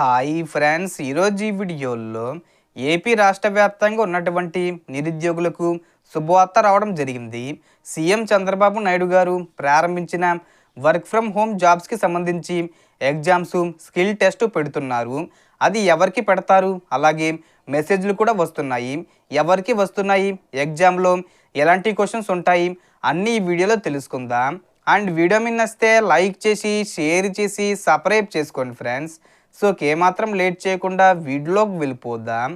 Hi friends ఈరోజు ఈ వీడియోలో ఏపీ రాష్ట్ర వ్యాప్తంగా ఉన్నటువంటి నిరుద్యోగులకు శుభవార్త రావడం జరిగింది. సీఎం చంద్రబాబు నాయుడు గారు ప్రారంభించిన వర్క్ ఫ్రమ్ హోమ్ జాబ్స్కి సంబంధించి ఎగ్జామ్స్ స్కిల్ టెస్ట్ పెడుతున్నారు. అది ఎవరికి పెడతారు? అలాగే మెసేజ్లు కూడా వస్తున్నాయి. ఎవరికి వస్తున్నాయి? ఎగ్జామ్లో ఎలాంటి క్వశ్చన్స్ ఉంటాయి? అన్నీ ఈ వీడియోలో తెలుసుకుందాం. అండ్ వీడియో మిన్నస్తే లైక్ చేసి షేర్ చేసి సబ్స్క్రైబ్ చేసుకోండి ఫ్రెండ్స్. సో ఏమాత్రం లేట్ చేయకుండా వీడియోలోకి వెళ్ళిపోదాం.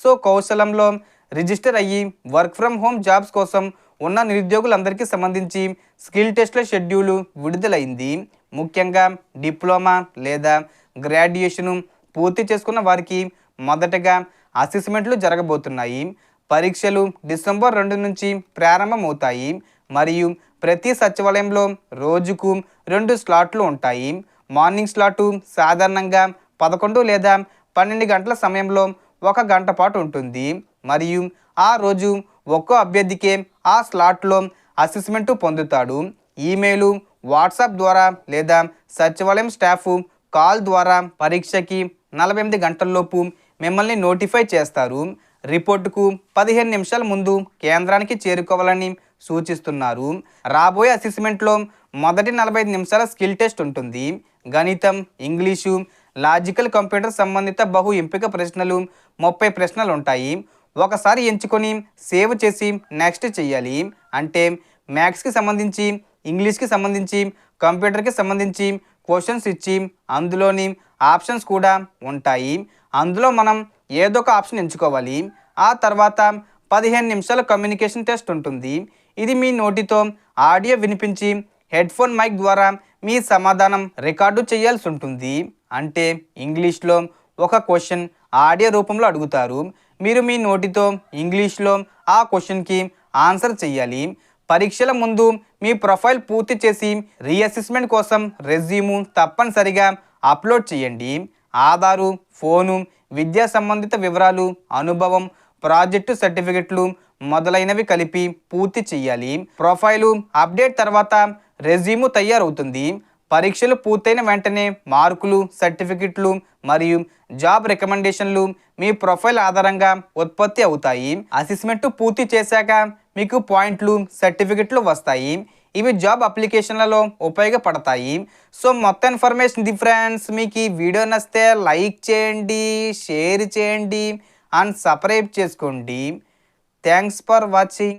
సో కౌశలంలో రిజిస్టర్ అయ్యి వర్క్ ఫ్రమ్ హోమ్ జాబ్స్ కోసం ఉన్న నిరుద్యోగులందరికీ సంబంధించి స్కిల్ టెస్ట్ల షెడ్యూలు విడుదలైంది. ముఖ్యంగా డిప్లొమా లేదా గ్రాడ్యుయేషను పూర్తి చేసుకున్న వారికి మొదటగా అసెస్మెంట్లు జరగబోతున్నాయి. పరీక్షలు డిసెంబర్ రెండు నుంచి ప్రారంభమవుతాయి. మరియు ప్రతి సచివాలయంలో రోజుకు రెండు స్లాట్లు ఉంటాయి. మార్నింగ్ స్లాటు సాధారణంగా పదకొండు లేదా పన్నెండు గంటల సమయంలో ఒక గంట పాటు ఉంటుంది. మరియు ఆ రోజు ఒక్కో అభ్యర్థికే ఆ స్లాట్లో అసెస్మెంటు పొందుతాడు. ఈమెయిల్ వాట్సాప్ ద్వారా లేదా సచివాలయం స్టాఫ్ కాల్ ద్వారా పరీక్షకి నలభై ఎనిమిది గంటల్లోపు మిమ్మల్ని నోటిఫై చేస్తారు. రిపోర్టుకు పదిహేను నిమిషాల ముందు కేంద్రానికి చేరుకోవాలని సూచిస్తున్నారు. రాబోయే అసెస్మెంట్లో మొదటి నలభై ఐదు నిమిషాల స్కిల్ టెస్ట్ ఉంటుంది. గణితం ఇంగ్లీషు లాజికల్ కంప్యూటర్ సంబంధిత బహు ఎంపిక ప్రశ్నలు ముప్పై ప్రశ్నలు ఉంటాయి ఒకసారి ఎంచుకొని సేవ్ చేసి నెక్స్ట్ చేయాలి అంటే మ్యాథ్స్కి సంబంధించి ఇంగ్లీష్కి సంబంధించి కంప్యూటర్కి సంబంధించి క్వశ్చన్స్ ఇచ్చి అందులోని ఆప్షన్స్ కూడా ఉంటాయి. అందులో మనం ఏదో ఒక ఆప్షన్ ఎంచుకోవాలి. ఆ తర్వాత పదిహేను నిమిషాల కమ్యూనికేషన్ టెస్ట్ ఉంటుంది. ఇది మీ నోటితో ఆడియో వినిపించి హెడ్ఫోన్ మైక్ ద్వారా మీ సమాధానం రికార్డు చేయాల్సి ఉంటుంది. అంటే ఇంగ్లీష్లో ఒక క్వశ్చన్ ఆడియో రూపంలో అడుగుతారు. మీరు మీ నోటితో ఇంగ్లీష్లో ఆ క్వశ్చన్కి ఆన్సర్ చేయాలి పరీక్షల ముందు మీ ప్రొఫైల్ పూర్తి చేసి రీఅసెస్మెంట్ కోసం రెజ్యూము తప్పనిసరిగా అప్లోడ్ చేయండి. ఆధారు ఫోను విద్యా సంబంధిత వివరాలు అనుభవం ప్రాజెక్టు సర్టిఫికెట్లు మొదలైనవి కలిపి పూర్తి చేయాలి. ప్రొఫైలు అప్డేట్ తర్వాత రెజ్యూము తయారవుతుంది. పరీక్షలు పూర్తయిన వెంటనే మార్కులు సర్టిఫికెట్లు మరియు జాబ్ రికమెండేషన్లు మీ ప్రొఫైల్ ఆధారంగా ఉత్పత్తి అవుతాయి. అసెస్మెంట్ పూర్తి చేశాక మీకు పాయింట్లు సర్టిఫికెట్లు వస్తాయి. ఇవి జాబ్ అప్లికేషన్లలో ఉపయోగపడతాయి. సో మొత్తం ఇన్ఫర్మేషన్ ది ఫ్రెండ్స్. మీకు ఈ వీడియో నచ్చితే లైక్ చేయండి షేర్ చేయండి అండ్ సబ్స్క్రైబ్ చేసుకోండి. Thanks for watching.